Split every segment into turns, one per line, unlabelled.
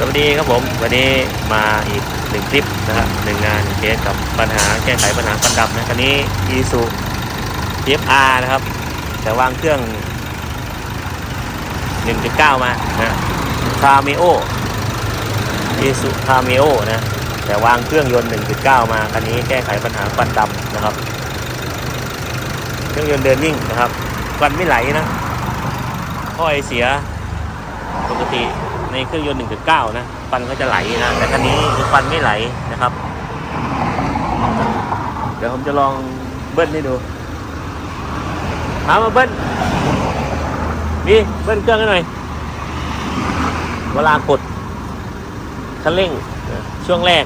สวัสดีครับผม วันนี้มาอีกหนึ่งคลิปนะครับหนึ่งงานหนึ่งเคสกับปัญหาแก้ไขปัญหาควันดำนะคันนี้อีซู TFR นะครับ แต่วางเครื่อง 1.9 มานะคาเมโออีซูคาเมโอนะแต่วางเครื่องยนต์ 1.9 มาคันนี้แก้ไขปัญหาควันดำนะครับ เครื่องยนต์เดินนิ่งนะครับควันไม่ไหลนะท่อไอเสียปกติ ในเครื่องยนต์ 1.9 นะฟันก็จะไหลนะแต่คันนี้คือฟันไม่ไหลนะครับ เดี๋ยวผมจะลองเบิ้ลให้ดูมามาเบิ้ลนี่เบิ้ลเครื่องให้หน่อย เวลากดคันเร่งช่วงแรก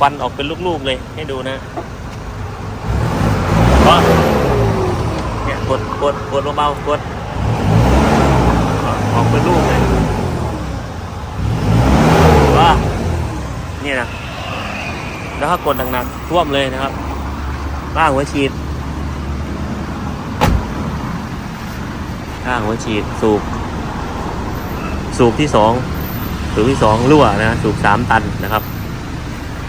ฟันออกเป็นลูกๆเลยให้ดูนะเพราะเนี่ยกดกดกดเบาๆกดออกเป็นลูกเลยว่า นี่นะแล้วถ้ากดหนักๆท่วมเลยนะครับล่างหัวฉีดล่างหัวฉีดสูบสูบที่สองสูบที่สองรั่วนะสูบสามตันนะครับ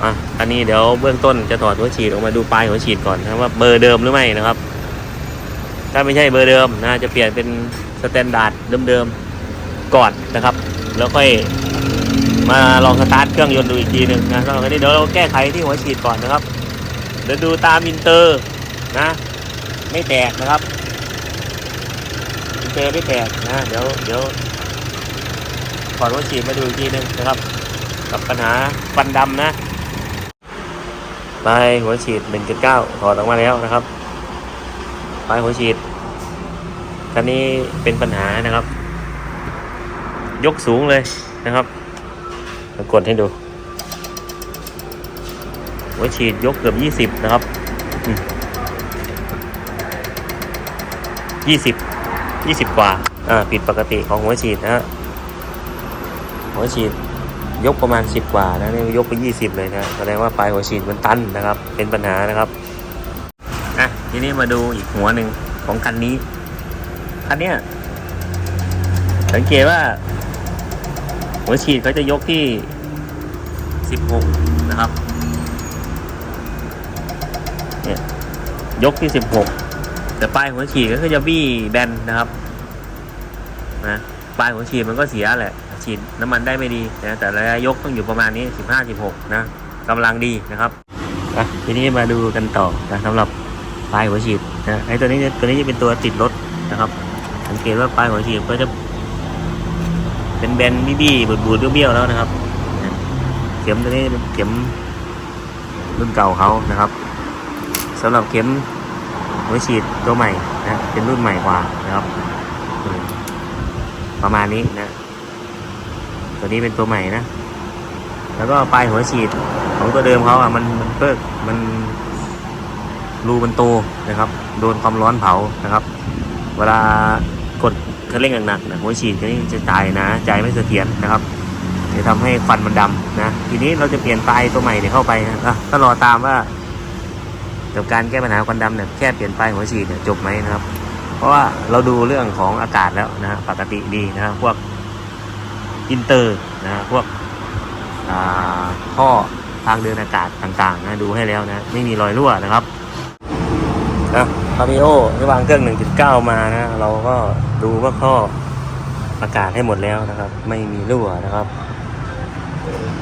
อะอันนี้เดี๋ยวเบื้องต้นจะถอดหัวฉีดออกมาดูปลายหัวฉีดก่อนนะว่าเบอร์เดิมหรือไม่นะครับ ถ้าไม่ใช่เบอร์เดิมนะจะเปลี่ยนเป็นสแตนดาร์ดเดิมๆก่อนนะครับ แล้วค่อย มาลองสตาร์ทเครื่องยนต์ดูอีกทีหนึ่งนะสำหรับวันนี้เดี๋ยวเราแก้ไขที่หัวฉีดก่อนนะครับ เดี๋ยวดูตามอินเตอร์นะ ไม่แตกนะครับอินเตอร์ไม่แตกนะเดี๋ยวเดี๋ยวถอดหัวฉีดมาดูอีกทีหนึ่งนะครับ กับปัญหาฟันดำนะปลายหัวฉีด 1.9 ถอดออกมาแล้วนะครับปลายหัวฉีดคันนี้เป็นปัญหานะครับ ยกสูงเลยนะครับ กดให้ดูหัวฉีดยกเกือบยี่สิบนะครับยี่สิบยี่สิบกว่า อ่า ผิดปกติของหัวฉีดนะฮะ หัวฉีดยกประมาณสิบกว่านะนี่ยกไปยี่สิบเลยนะแสดงว่าปลายหัวฉีดมันตันนะครับ เป็นปัญหานะครับ อะ ทีนี้มาดูอีกหัวหนึ่งของคันนี้ คันเนี้ยสังเกตว่า หัวฉีดเขาจะยกที่ 16 นะครับเนี่ยยกที่ 16 แต่ปลายหัวฉีดก็จะบี้แบนนะครับนะปลายหัวฉีดมันก็เสียแหละ ฉีดน้ำมันได้ไม่ดีนะแต่ระยะยกต้องอยู่ประมาณนี้ 15 16 นะกำลังดีนะครับอะทีนี้มาดูกันต่อนะสำหรับปลายหัวฉีดนะไอ้ตัวนี้ตัวนี้จะเป็นตัวติดรถนะครับ สังเกตว่าปลายหัวฉีดก็จะ เป็นแบนบี้บี้บูดบูดเบี้ยวแล้วนะครับ เข็มตัวนี้เป็นเข็มรุ่นเก่าเขานะครับสำหรับเข็มหัวฉีดตัวใหม่นะเป็นรุ่นใหม่กว่านะครับ ประมาณนี้นะตัวนี้เป็นตัวใหม่นะ แล้วก็ปลายหัวฉีดของตัวเดิมเขาอะมันมันเพิกมันรูมันโตนะครับ โดนความร้อนเผานะครับ เวลากด คันเร่งหนักๆนะหัวฉีดก็นี่จะจ่ายนะจ่ายไม่เสถียรนะครับจะทำให้ควันมันดำนะทีนี้เราจะเปลี่ยนปลายตัวใหม่เนี่ยเข้าไปนะก็รอตามว่ากับการแก้ปัญหาควันดำเนี่ยแค่เปลี่ยนปลายหัวฉีดเนี่ยจบไหมนะครับ เพราะว่าเราดูเรื่องของอากาศแล้วนะปกติดีนะพวกอินเตอร์นะพวกอ่าท่อทางเดินอากาศต่างๆนะดูให้แล้วนะไม่มีรอยรั่วนะครับนะ คามิโอที่วางเครื่อง 1.9 มานะ เราก็ดูว่าข้ออากาศให้หมดแล้วนะครับ ไม่มีรั่วนะครับ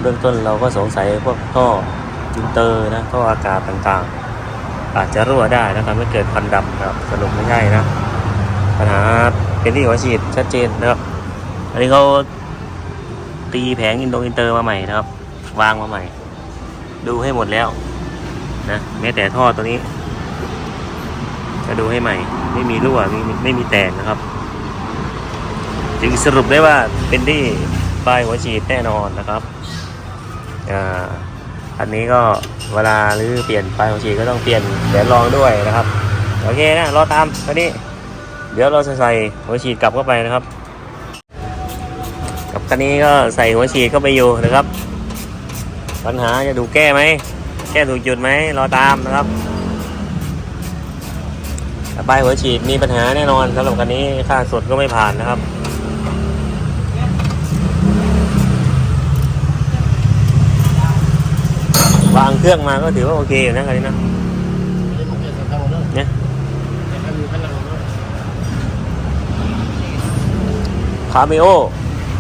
เบื้องต้นเราก็สงสัยพวกท่ออินเตอร์นะท่ออากาศต่างๆ อาจจะรั่วได้นะครับไม่เกิดควันดำนะครับสรุปไม่ใช่นะปัญหาเป็นที่หัวฉีดชัดเจนนะครับ อันนี้เขาตีแผงอินโดอินเตอร์มาใหม่นะครับ วางมาใหม่ ดูให้หมดแล้วนะแม้แต่ท่อตัวนี้ะดูให้ใหม่ ไม่มีรั่วไม่ไม่มีแตกนะครับ จึงสรุปได้ว่าเป็นที่ปลายหัวฉีดแน่นอนนะครับอ่าอันนี้ก็เวลาหรือเปลี่ยนปลายหัวฉีดก็ต้องเปลี่ยนแหวนรองด้วยนะครับโอเคนะรอตามตอนนี้ เดี๋ยวเราจะใส่หัวฉีดกลับเข้าไปนะครับกับคันนี้ก็ใส่หัวฉีดเข้าไปอยู่นะครับ ปัญหาจะดูแก้ไหมแก้ถูกจุดไหมรอตามนะครับ ป้ายหัวฉีดมีปัญหาแน่นอนสำหรับคันนี้ค่าสดก็ไม่ผ่านนะครับ วางเครื่องมาก็ถือว่าโอเคอยู่นะคันนี้นะ
เนี่
ย
พา
เมโอ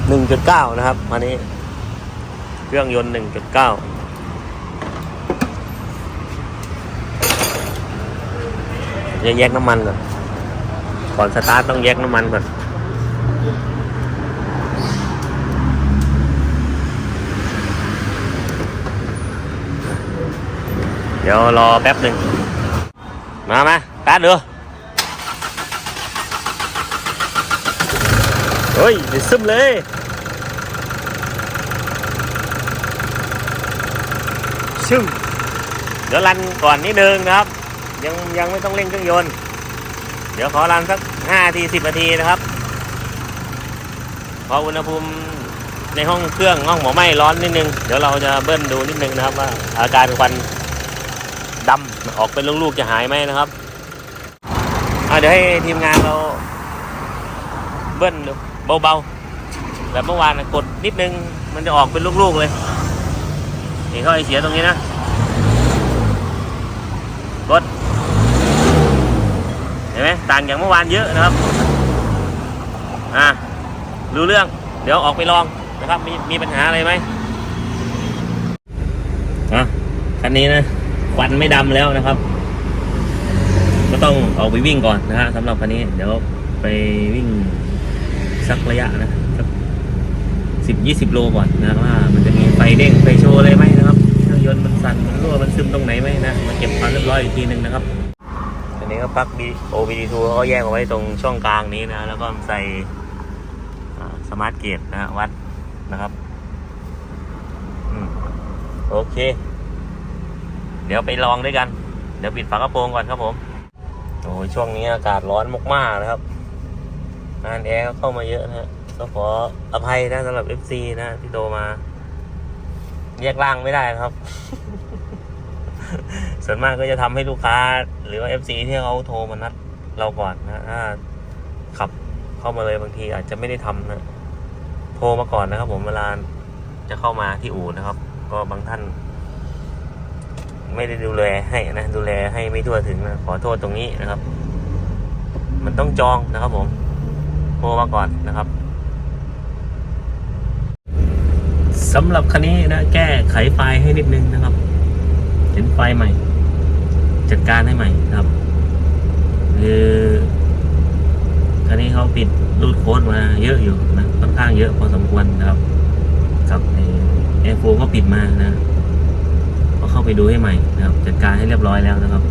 1.9 นะครับอันนี้ เครื่องยนต์ 1.9 จะแยกน้ำมันก่อน ก่อนสตาร์ทต้องแยกน้ำมันก่อนเดี๋ยวรอแป๊บหนึ่ง มามาสตาดือเฮ้ยเดี๋ยวซึมเลย ซึมเดี๋ยวรันก่อนนิดนึงนะครับ ยังยังไม่ต้องเร่งเครื่องยนต์ เดี๋ยวขอรันสักห้าทีสิบนาทีนะครับ พออุณหภูมิในห้องเครื่องห้องหมอไหม้ร้อนนิดนึง เดี๋ยวเราจะเบิ้ลดูนิดนึงนะครับว่าอาการควันดำออกเป็นลูกๆจะหายไหมนะครับเดี๋ยวให้ทีมงานเราเบิ้ลดูเบาๆแบบเมื่อวานกดนิดนึงมันจะออกเป็นลูกๆเลยนี่เขาไอเสียตรงนี้นะ กด เห็นไหม ต่างจากเมื่อวานเยอะนะครับอะรู้เรื่องเดี๋ยวออกไปลองนะครับมีมีปัญหาอะไรไหมอะคันนี้นะควันไม่ดำแล้วนะครับ ก็ต้องออกไปวิ่งก่อนนะฮะสำหรับคันนี้เดี๋ยวไปวิ่งสักระยะนะสักสิบยี่สิบโลก่อนนะว่ามันจะมีไฟเด้งไฟโชว์อะไรไหมนะครับเครื่องยนต์มันสั่นมันรั่วมันซึมตรงไหนไหมนะมาเก็บความเรียบร้อยอีกทีหนึ่งนะครับ นี้ก็ปลั๊ก OBD2 เขาก็แยกเอาไว้ตรงช่องกลางนี้นะ แล้วก็ใส่สมาร์ทเกตนะฮะวัดนะครับอโอเค เดี๋ยวไปลองด้วยกัน เดี๋ยวปิดฝากระโปรงก่อนครับผมโอ้ยช่วงนี้อากาศร้อนมากๆนะครับงานแอร์ก็เข้ามาเยอะนะฮะก็ขออภัยนะสำหรับ FC นะที่โทรมา แยกล่างไม่ได้ครับ ส่วนมากก็จะทำให้ลูกค้า หรือว่า FC ที่เขาโทรมานัดเราก่อนนะถ้าขับเข้ามาเลยบางทีอาจจะไม่ได้ทำนะโทรมาก่อนนะครับ ผมเวลาจะเข้ามาที่อู่นะครับ ก็บางท่าน ไม่ได้ดูแลให้นะดูแลให้ไม่ทั่วถึงนะขอโทษตรงนี้นะครับ มันต้องจองนะครับ ผม โทรมาก่อนนะครับสำหรับคันนี้นะแก้ไขไฟให้นิดนึงนะครับ เห็นไฟใหม่ จัดการให้ใหม่ครับ คือคันนี้เขาปิดรูดโค้ดมาเยอะอยู่นะค่อนข้างเยอะพอสมควรนะครับ กับแอร์โฟก็ปิดมานะก็เข้าไปดูให้ใหม่นะครับ จัดการให้เรียบร้อยแล้วนะครับ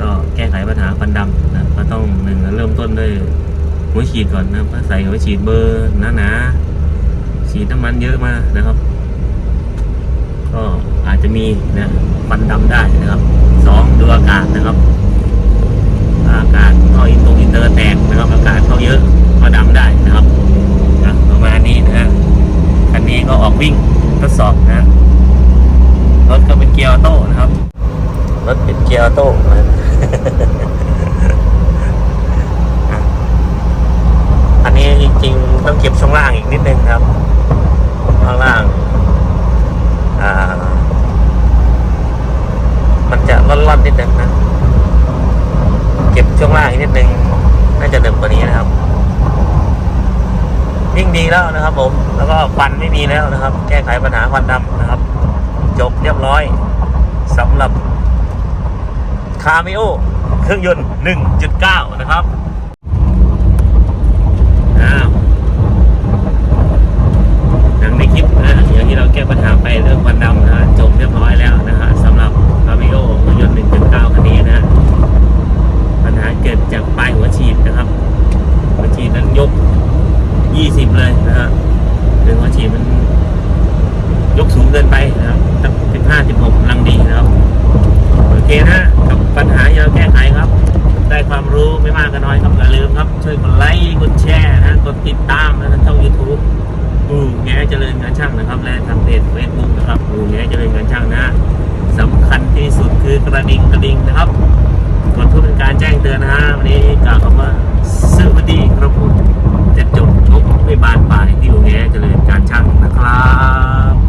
ก็แก้ไขปัญหาควันดำนะก็ต้องหนึ่งเริ่มต้นด้วยหัวฉีดก่อนนะครับก็ใส่หัวฉีดเบอร์หนาๆฉีดน้ำมันเยอะมานะครับ ก็ อาจจะมีนะควันดำได้นะครับสองดูอากาศนะครับ อากาศเข้าอินตรงอินเตอร์แตกนะครับ อากาศเข้าเยอะก็ดำได้นะครับอะประมาณนี้นะฮะคันนี้ก็ออกวิ่งทดสอบนะรถก็เป็นเกียร์ออโต้นะครับรถเป็นเกียร์ออโต้อันนี้จริงๆต้องเก็บช่วงล่างอีกนิดนึงครับข้างล่างอ่า มันจะร่อนๆนิดนึงนะ เก็บช่วงล่างอีกนิดนึง น่าจะเดิมกว่านี้นะครับ ยิ่งดีแล้วนะครับ ผม แล้วก็ควันไม่มีแล้วนะครับ แก้ไขปัญหาควันดำนะครับ จบเรียบร้อยสำหรับคา m ม o เครื่องยนต์ 1.9 นะครับอย่างในคลิปนะอย่างที่เราแก้ปัญหาไปเรื่องควันดำนะจบเรียบร้อยแล้วนะฮะสำหรับคา m ม o เครื่องยนต์ 1.9 คันนี้นะฮะปัญหาเกิดจากปลายหัวะเจริญการช่างนะครับ และทางเพจเฟซบุ๊กนะครับลุงแย้เจริญงารช่างนะสำคัญที่สุดคือกระดิ่งกระดิ่งนะครับกดเพื่อเป็นการแจ้งเตือนนะฮะวันนี้กล่าวคำว่าสวัสดีครับผมจะจบทุกไม่บานปลายที่ลุงแย้เจริญการช่างนะครับ